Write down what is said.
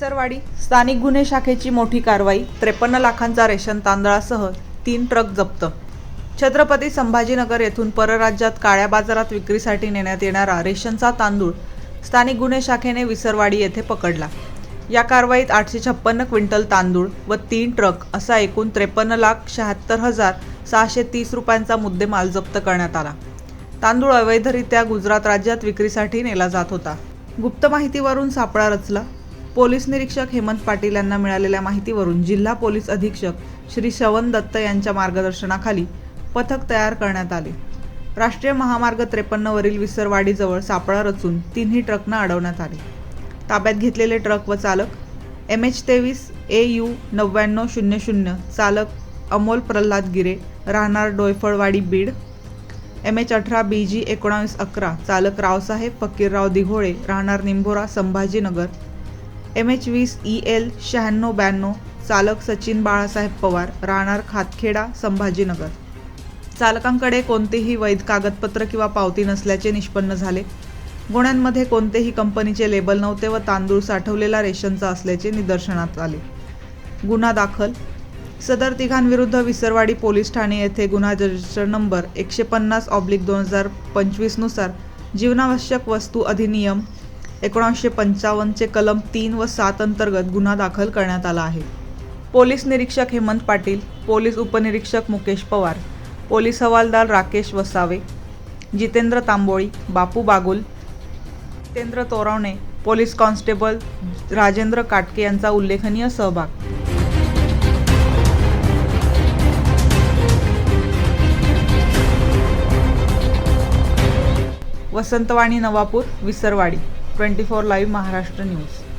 विसरवाडी स्थानिक गुन्हे शाखेची मोठी कारवाई त्रेपन्न लाखांचा रेशन तांदळासह तीन ट्रक जप्त. छत्रपती संभाजीनगर येथून परराज्यात काळ्या बाजारात विक्रीसाठी नेण्यात येणारा रेशनचा तांदूळ स्थानिक गुन्हे शाखेने विसरवाडी येथे पकडला. या कारवाईत आठशे छप्पन्न क्विंटल तांदूळ व तीन ट्रक असा एकूण त्रेपन्न लाख शहात्तर हजार सहाशे तीस रुपयांचा मुद्देमाल जप्त करण्यात आला. तांदूळ अवैधरित्या गुजरात राज्यात विक्रीसाठी नेला जात होता. गुप्त माहितीवरून सापळा रचला. पोलीस निरीक्षक हेमंत पाटील यांना मिळालेल्या माहितीवरून जिल्हा पोलीस अधीक्षक श्री शवन दत्त यांच्या मार्गदर्शनाखाली पथक तयार करण्यात आले. राष्ट्रीय महामार्ग त्रेपन्नवरील विसरवाडीजवळ सापळा रचून तिन्ही ट्रकनं अडवण्यात आले. ताब्यात घेतलेले ट्रक व चालक एम एच तेवीस ए यू नव्याण्णव शून्य शून्य चालक अमोल प्रल्हाद गिरे राहणार डोयफळवाडी बीड एम एच अठरा बी जी एकोणावीस अकरा चालक रावसाहेब फकीरराव दिघोळे राहणार निंभोरा संभाजीनगर एम एच वीस ई एल शहाण्णव ब्याण्णव चालक सचिन बाळासाहेब पवार राहणार खातखेडा संभाजीनगर. चालकांकडे कोणतेही वैध कागदपत्र किंवा पावती नसल्याचे निष्पन्न झाले. गुन्ह्यांमध्ये कोणतेही कंपनीचे लेबल नव्हते व तांदूळ साठवलेला रेशनचा असल्याचे निदर्शनात आले. गुन्हा दाखल. सदर तिघांविरुद्ध विसरवाडी पोलीस ठाणे येथे गुन्हा रजिस्टर नंबर एकशे पन्नास ऑब्लिक दोन हजार पंचवीसनुसार जीवनावश्यक वस्तू अधिनियम एकोणासशे पंचावन्नचे कलम तीन व सात अंतर्गत गुन्हा दाखल करण्यात आला आहे. पोलीस निरीक्षक हेमंत पाटील पोलीस उपनिरीक्षक मुकेश पवार पोलीस हवालदार राकेश वसावे जितेंद्र तांबोळी बापू बागुल जितेंद्र तोरावणे पोलीस कॉन्स्टेबल राजेंद्र काटके यांचा उल्लेखनीय सहभाग. Vasantvani Navapur Visarwadi. Twenty four live Maharashtra news.